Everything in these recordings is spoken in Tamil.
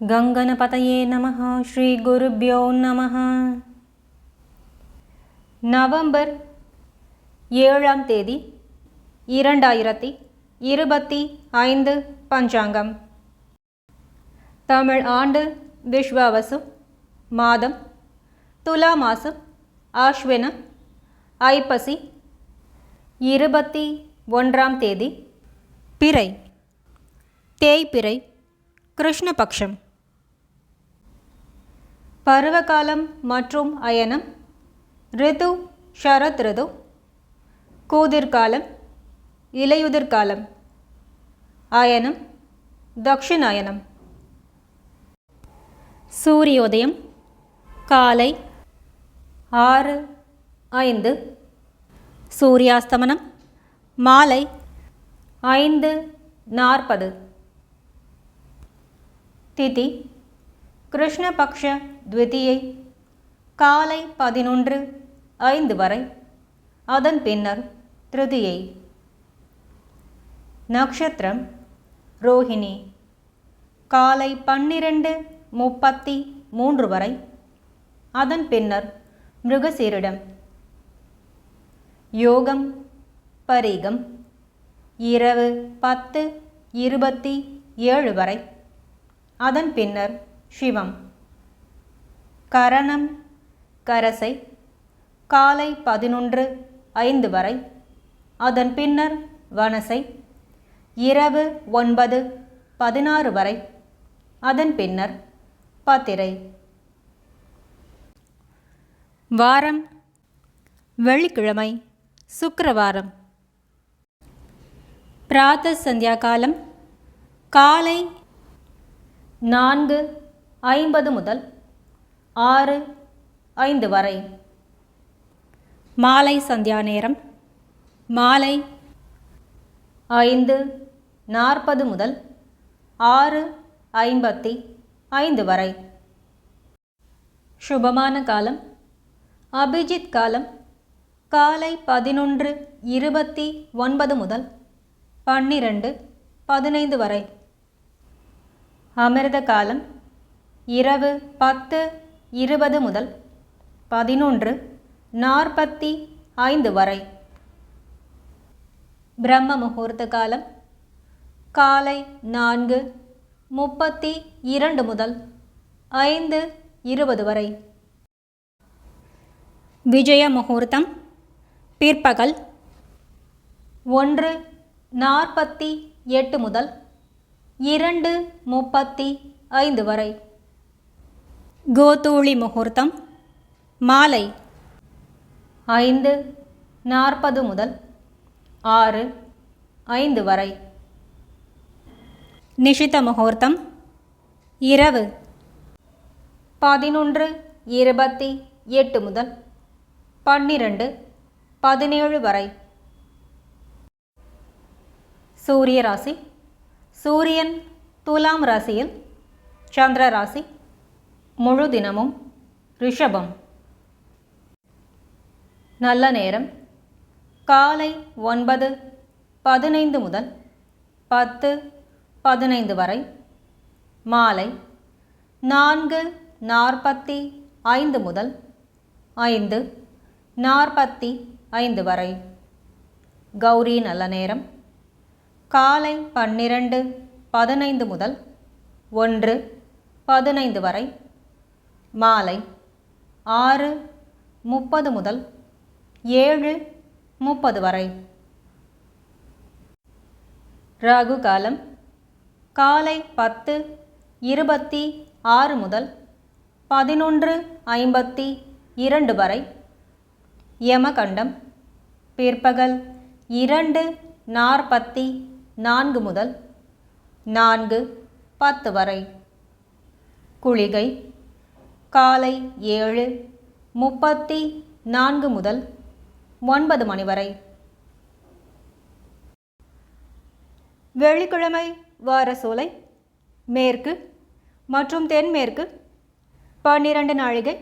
गङ्गणपतये नमः श्रीगुरुभ्यो नमः நவம்பர் ஏழாம் தேதி இரண்டாயிரத்தி இருபத்தி ஐந்து பஞ்சாங்கம் தமிழ் ஆண்டு விஸ்வாவசு மாதம் துலா மாதம் ஆஷ்வின ஐப்பசி இருபத்தி ஒன்றாம் தேதி பிறை தேய்பிறை கிருஷ்ணபக்ஷம் பருவகாலம் மற்றும் அயனம். ரிது ஷரத் ரிது. கூதிர்காலம் இலையுதிர்காலம். அயனம் தக்ஷிணாயனம். சூரியோதயம் காலை ஆறு ஐந்து. சூரியாஸ்தமனம் மாலை ஐந்து நாற்பது. திதி கிருஷ்ணபக்ஷ த்விதியை காலை பதினொன்று ஐந்து வரை. அதன் பின்னர் திருதியை. நக்ஷத்திரம் ரோஹிணி. காலை பன்னிரண்டு முப்பத்தி மூன்று வரை. அதன் பின்னர் மிருகசீரிடம். யோகம் பரீகம் இரவு பத்து இருபத்தி ஏழு வரை. அதன் பின்னர் சிவம். கரணம் கரசை காலை பதினொன்று ஐந்து வரை. அதன் பின்னர் வனசை இரவு ஒன்பது பதினாறு வரை. அதன் பின்னர் பத்திரை. வாரம் வெள்ளிக்கிழமை சுக்கரவாரம். பிராத்த சந்தியா காலம் காலை நான்கு ஐம்பது முதல் ஆறு ஐந்து வரை. மாலை சந்தியா நேரம். மாலை ஐந்து நாற்பது முதல் ஆறு ஐம்பத்தி ஐந்து வரை. சுபமான காலம். அபிஜித் காலம். காலை பதினொன்று இருபத்தி ஒன்பது முதல் பன்னிரண்டு பதினைந்து வரை. அமிர்த காலம். இரவு பத்து இருபது முதல் பதினொன்று நாற்பத்தி ஐந்து வரை. பிரம்ம முகூர்த்த காலம் காலை நான்கு முப்பத்தி இரண்டு முதல் ஐந்து இருபது வரை. விஜய முகூர்த்தம் பிற்பகல் ஒன்று நாற்பத்தி எட்டு முதல் இரண்டு முப்பத்தி ஐந்து வரை. கோதூளி முகூர்த்தம் மாலை ஐந்து நாற்பது முதல் ஆறு ஐந்து வரை. நிஷித முகூர்த்தம் இரவு பதினொன்று இருபத்தி எட்டு முதல் பன்னிரண்டு பதினேழு வரை. சூரிய ராசி சூரியன் துலாம் ராசியில் சந்திர ராசி முழு தினமும் ரிஷபம். நல்ல நேரம். காலை ஒன்பது பதினைந்து முதல் பத்து பதினைந்து வரை. மாலை நான்கு நாற்பத்தி ஐந்து முதல் ஐந்து நாற்பத்தி ஐந்து வரை. கௌரி நல்ல நேரம். காலை பன்னிரண்டு பதினைந்து முதல் ஒன்று பதினைந்து வரை. மாலை ஆறு முப்பது முதல் ஏழு முப்பது வரை. ராகு காலம் காலை பத்து இருபத்தி ஆறு முதல் பதினொன்று ஐம்பத்தி இரண்டு வரை. யமகண்டம் பிற்பகல் இரண்டு நாற்பத்தி நான்கு முதல் நான்கு பத்து வரை. குளிகை காலை ஏழு முப்பத்தி நான்கு முதல் ஒன்பது மணி வரை. வெள்ளிக்கிழமை வார சோலை மேற்கு மற்றும் தென்மேற்கு பன்னிரண்டு நாழிகை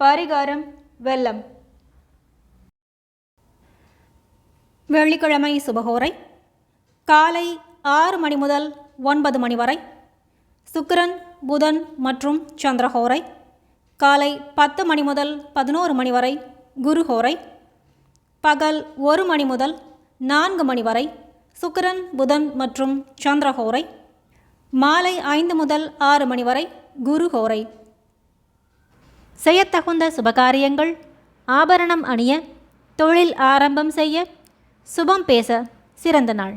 பரிகாரம் வெள்ளம். வெள்ளிக்கிழமை சுபகோரை காலை ஆறு மணி முதல் ஒன்பது மணி வரை. சுக்கிரன் புதன் மற்றும் சந்திரஹோரை காலை பத்து மணி முதல் பதினோரு மணி வரை குருஹோரை பகல் ஒரு மணி முதல் நான்கு மணி வரை சுக்கரன் புதன் மற்றும் சந்திரஹோரை மாலை ஐந்து முதல் ஆறு மணி வரை குருஹோரை. செய்யத்தகுந்த சுபகாரியங்கள் ஆபரணம் அணிய தொழில் ஆரம்பம் செய்ய சுபம் பேச சிறந்த நாள்.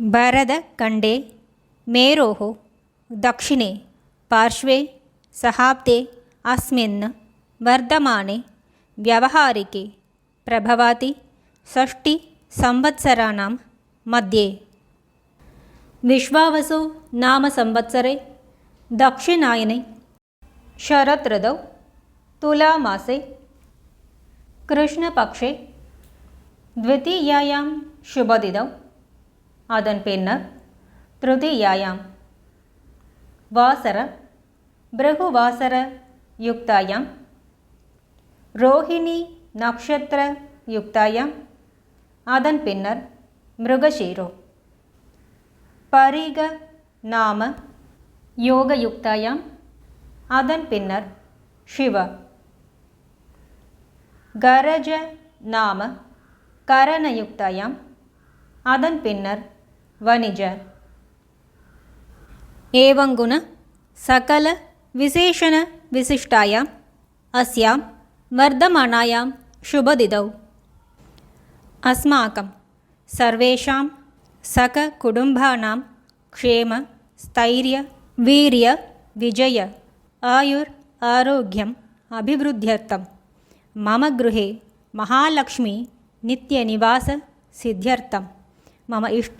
भरतखण्डे मेरोः दक्षिणे पार्श्वे सहाब्दे अस्मिन् वर्धमाने व्यवहारिके प्रभवाति षष्टिसंवत्सराणां मध्ये विश्वावसु नाम संवत्सरे दक्षिणायने शरदृतौ तुलामासे कृष्णपक्षे द्वितीयायां शुभदिदौ அதன் பின்னர் திருதியாயாம். வாசர பிருகுவாசர யுக்தாயாம். ரோஹிணி நக்ஷத்திர யுக்தாயாம். அதன் பின்னர் மிருகஷீரோ பரிக நாம யோக யுக்தாயாம். அதன் பின்னர் சிவ கரஜ நாம கரணயுக்தாயாம் அதன் பின்னர் वणिज एवङ्गुण सकलविशेषणविशिष्टायाम् अस्यां वर्धमानायां शुभदिदौ अस्माकं सर्वेषां सककुटुम्बानां क्षेम स्थैर्य वीर्य विजय आयुर् आरोग्यम् अभिवृद्ध्यर्थं मम गृहे महालक्ष्मी नित्यनिवाससिद्ध्यर्थं मम इष्ट